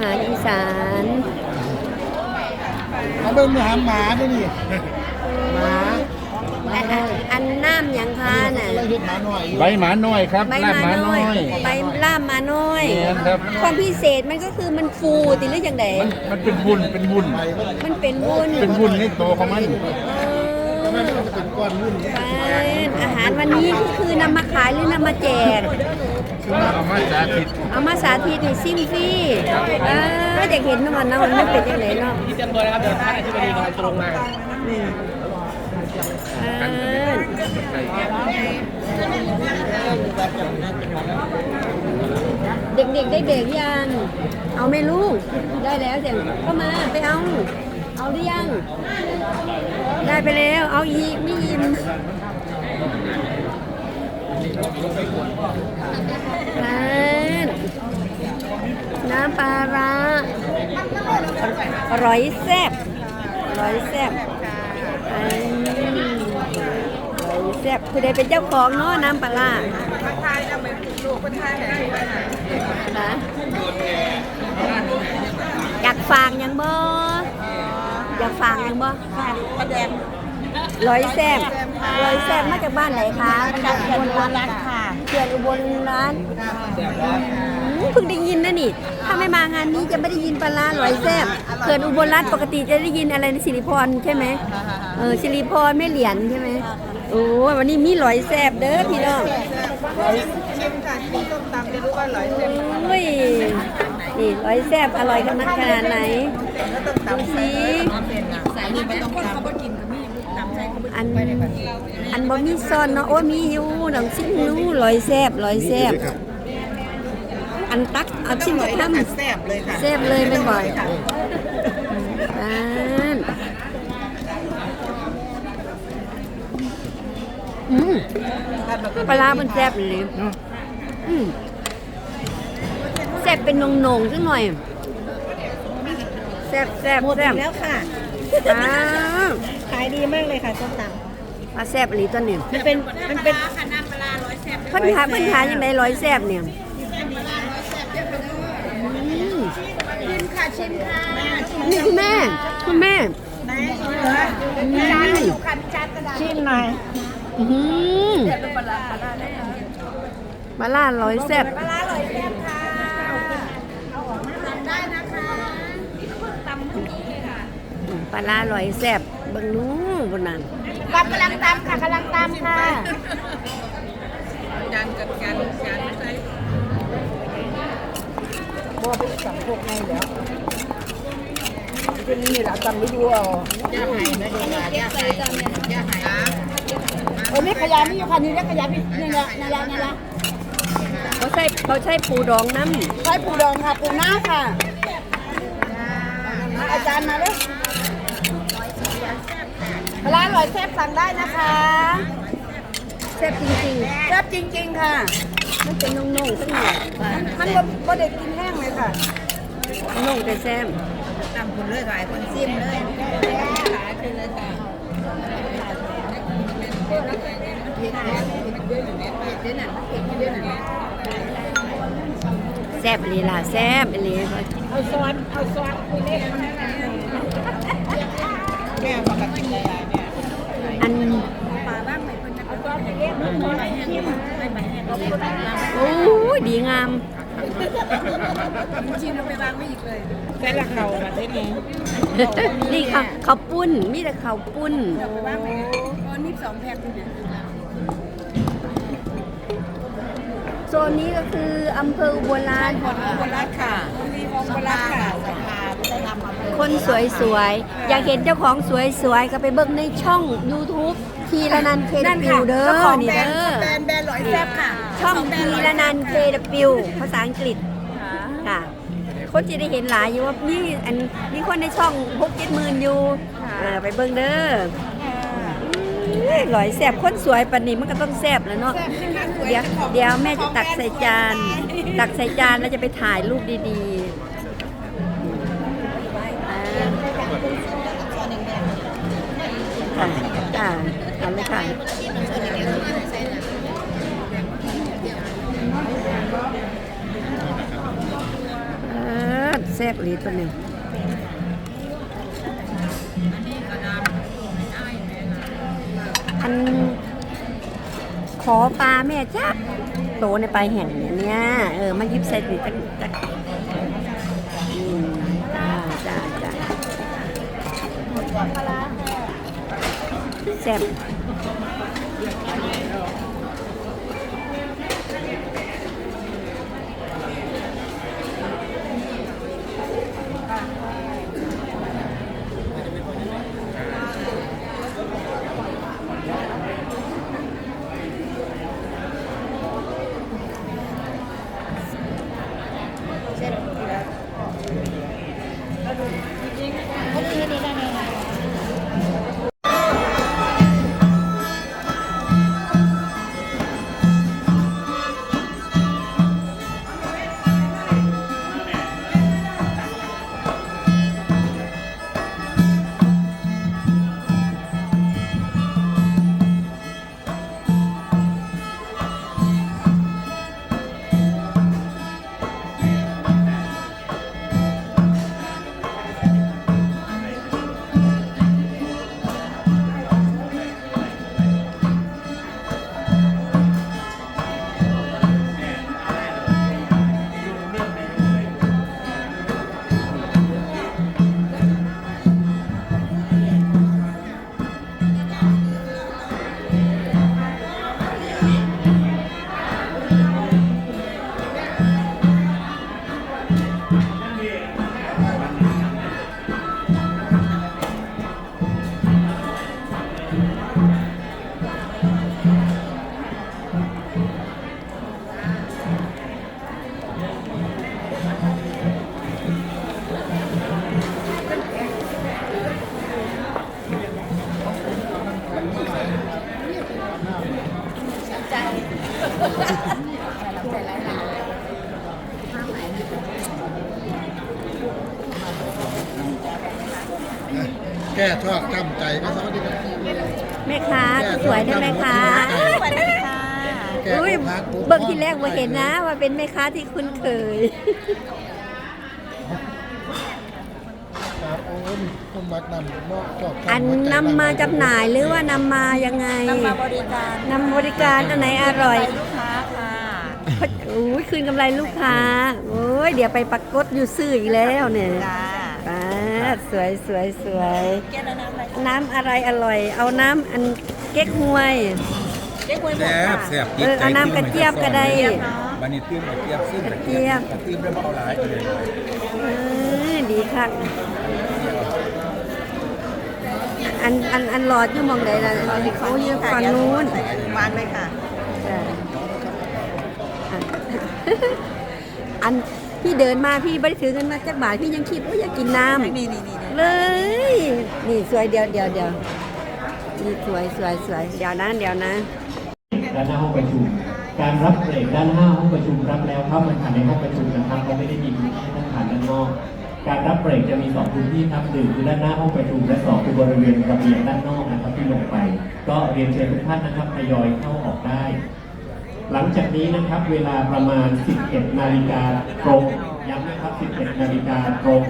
อาหารอีสานเอาเบิ่งอาหารหมาด้วยนี่หมาหมาอันน้อัอนยอันน้ำหยังคะน่ะเราเห็นหมาน้อยอยู่ใบหมาน้อยครับใบลาบมาหมาน้น้ออยยใบล่ามมาน้อยเนียนครับความพิเศษมันก็คือมันฟูติหรือยังไงมันมันเป็นวุ้นเป็นวุ้นใบมันมันเป็นวุ้นเป็นวุ้นในตัวของมันเอมันอจะเป็นก้อนวุ่นเป็นอาหารวันนี้ก็คือนำมาขายหรือนำมาแจก เอามาสาธิตเอามาสาธิตให้ซิมฟรีเออเด็กเห็นมันนะมันไม่เป็นยังไงเนาะที่เตรียมตัวนะครับเดี๋ยวท่านอธิบดีกำลังจะลงมาเออเด็กๆได้เบรกยัง เอาไหม่ลูก ได้แล้วเสียงเข้ามาไปเอา เอาหรือยัง ได้ไปแล้ว เอาอีกไม่ยิ้ม นั่นน้ำปลาร้าอร่อยแซ่บอร่อยแซ่บอร่อยแซ่บคือได้เป็นเจ้าของเนาะน้ำปลาร้าคนไทยจะไปลูกคนไทยไหนนะอยากฝากหยังบ่อยากฝากหยังบ่ร้ อยแซ่บร้อยแซ่บมาจากบ้านไหนคะจากอุบลรัตน์ค่ะเขื่อนอุบลรัตน์อืมเพิ่งได้ยินนะนี่ ถ้าไม่มางานนี้จะไม่ได้ยินปลาร้าร้อยแซ่บเขื่อนอุบลรัตน์ปกติจะได้ยินอะไรนะสิริพรใช่ไหมเออสิริพรแม่เหรียญใช่ไหมโอ้ยวันนี้มีร้อยแซ่บเด้อพี่น้องชิมค่ะชิมส้มตำจะรู้ว่าร้อยแซ่บโอ้ยนี่ร้อยแซ่บอร่อยขนาดขนาดไหนดูสิ อันอันบ่มีซอนเนาะโอ้ยมีอยู่หนังซิมรู้ร้อยแซ่บร้อยแซ่บอันตักเอาชิมกับทำแซ่บเลยค่ะแซ่บเลยเป็นบ่อยอ่านอืมปลาร้ามันแซ่บเลยอืมแซ่บเป็นนงๆสักหน่อยแซ่บแซ่บแซ่บแล้วค่ะอ้าวขายดีมากเลยค่ะส้มตปลาแซ่บอีหลีตัวเนี่ยำมันเป็นมันเป็นเพิ่นหาเพิ่นหายังไงร้อยแซ่บเนี่ยอืมชิมค่ะชิมค่ะนี่คุณแม่ คุณแม่ไหนจานอยู่คันจานกระดาษชิมหน่อยอื้อหือปลาล่าร้อยแซ่บปลาร้าอร่อยแซ่บค่ะเอาออกมาทำได้นะคะตำเมื่อกี้ค่ะปลาล่าร้อยแซ่บ เบิ่งนู้นบนนั้นตำกำลังตำค่ะกำลังตำค่ะจานกับจานจานใส่บ่ไปสั่งพวกไงแล้วเป็นนี่แหละจำไม่ดูเอาย่าไห่นะย่าไห่ย่าไห่ย่าไห่เออนี่ขยะนี่อยู่ค่ะนี่เรียกขยะนี่นี่แหละนี่แหละนี่แหละเขาใช้เขาใช้ปูดองน้ใช้ปูดองค่ะปูหน้าค่ะอาจารย์มาเลย ร้านอร่อยแซ่บสั่งได้นะคะำแซ่บจริงแซ่บจริง ๆ ค่ะๆมันเป็นนงๆสักหน่อยมันบ่บ่ได้กินแห้งเลยค่ะนงแต่แซ่บตำคุณเลยค่ะไอ้คนซิมเลยขายไปเลยค่ะแซ่บอีหลีล่ะแซ่บอีหลีเอาซอสเอาซอสคุยเล่น เนี่ยอันเอาซอสไปเล่นมันน้อยชิมไม่แห้งก็ไม่ได้โอ้ยดีงามชิมล้วไปวางไม่อีกเลยแต่ละเขาประเทศนี้นี่ข้าเขาวปุ้นมีแต่ข้าวปุ้นไปวางไหนอ๋อนี่สองแพ็คเนี่ย โซนนี้ก็คืออำเภออุบลราชของโบราณค่ะมีของโบราณค่ะสภาไม่ได้ทำมาเลยคนสวยๆอยากเห็นเจ้าของสวยๆก็ไปเบิ่งในช่อง YouTube ทีละนันเคดปิวเด้อนี่เด้อแบรนด์แบรนด์ร้อยแซ่บค่ะช่องทีละนันเคดปิวภาษาอังกฤษค่ะ คนจะได้เห็นหลายอยู่ว่ามีอันมีคนในช่องพกเจ็ดหมื่นอยู่อ่าไปเบิ่งเด้ออื้อห ลอยแสบคนสวยปานนี้มันก็ต้องแสบแล้วเนาะ เดี๋ยวเดี๋ยวแม่จะตักใส่จาน ตักใส่จานแล้วจะไปถ่ายรูปดีๆอ่าค่ะค่ะเอาเลยค่ะเออซ่บอีหลีตัวหนึ่งอัน ข อปลาแม่จ้าโตในปลายแห่งเนี่ยเนี่ยเออมายิบใส่ดิจักจักอืมจ้าจ้าจ้าแซ่บ ก้ชอบจำใจก็สวัสดีครับแม่ค้าสวยได้ไหมคะสวัสดีค่ะแก้อุ้ยพัปุ๊เบิ่งที่แรกว่าเห็นนะ ว่าเป็นแม่ค้าที่คุ้นเคย ครับโอ้ยคนมักนำเนาะชอบอันนำมาจำหน่ายหรือว่านำมายังไงนำมาบริการนำบริการอันไหนอร่อย ลูกค้าค่ะอุ้ยคืนกำไรลูกค้า โอ้ยเดี๋ยวไปปักกดอยู่ซื่ออีกแล้วเนี่ยจ้าป้าด สวยสวยสวย แก้วน้ำอะไรน้ำอะไรอร่อย เอาน้ำอันเก๊กฮวยเจ๊กวยหมดแซ่บค่ะ แซ่บเออเอาน้ำกระเจี๊ยบก็ได้วันนี้ตื้มกระเจี๊ยบซึ่งกระเจี๊ยบกระเจี๊ยบแล้วมาเอาหลายเลยเออดีค่ะอันอันอันหลอดอยู่หมองใดล่ะเขาอยู่ฝั่งนู้น วางเลยค่ะ จ้ะอะอัน พี่เดินมาพี่ไม่ได้ถือเงินมาจากบาทพี่ยังคิดว่าอยากกินน้ำนี่นี่นี่นี่เลย นี่สวยเดียวเดียวเดียวนี่สวยสวยสวยเดี๋ยวนะเดี๋ยวนะ ด้านหน้าห้องประชุม การรับเบรกด้านหน้าห้องประชุมรับแล้วเข้ามาทานในห้องประชุมนะครับเขาไม่ได้มีพื้นที่ให้ท่านทานด้านนอก การรับเบรกจะมีสองพื้นที่ครับหนึ่งคือด้านหน้าห้องประชุมและสองคือบริเวณระเบียงด้านนอกนะครับที่ลงไป ก็เรียนเชิญทุกท่านนะครับทยอยเข้าออกได้ หลังจากนี้นะครับเวลาประมาณ 11 นาฬิกาตรง ย้ำนะครับ 11 นาฬิกาตรง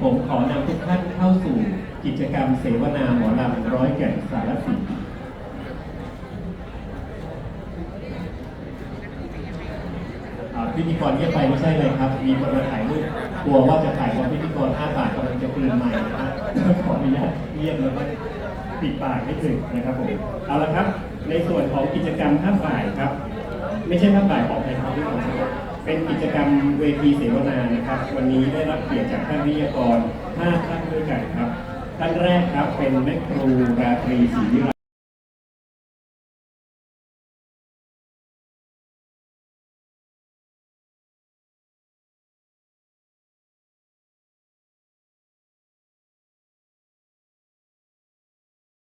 ผมขอนำทุกท่านเข้าสู่กิจกรรมเสวนาหมอลำร้อยแก่นสารสินพิธีกรเงียบไปไม่ใช่เลยครับ มีคนมาถ่ายรูปกลัวว่าจะถ่ายตอนพิธีกรอ้าปากกำลังจะกลืนใหม่นะครับขออนุญาตเงียบแล้วก็ปิดปากให้ถึงนะครับผมเอาละครับ ในส่วนของกิจกรรมท่าบ่ายครับ ไม่ใช่ท่าบ่ายของไทยทอที่ผมเป็นกิจกรรมเวทีเสวนานะครับ วันนี้ได้รับเกียรติจากท่านวิทยากร5ท่านด้วยกันครับท่านแรกครับเป็นแม่ครูราตรีศรีวิไล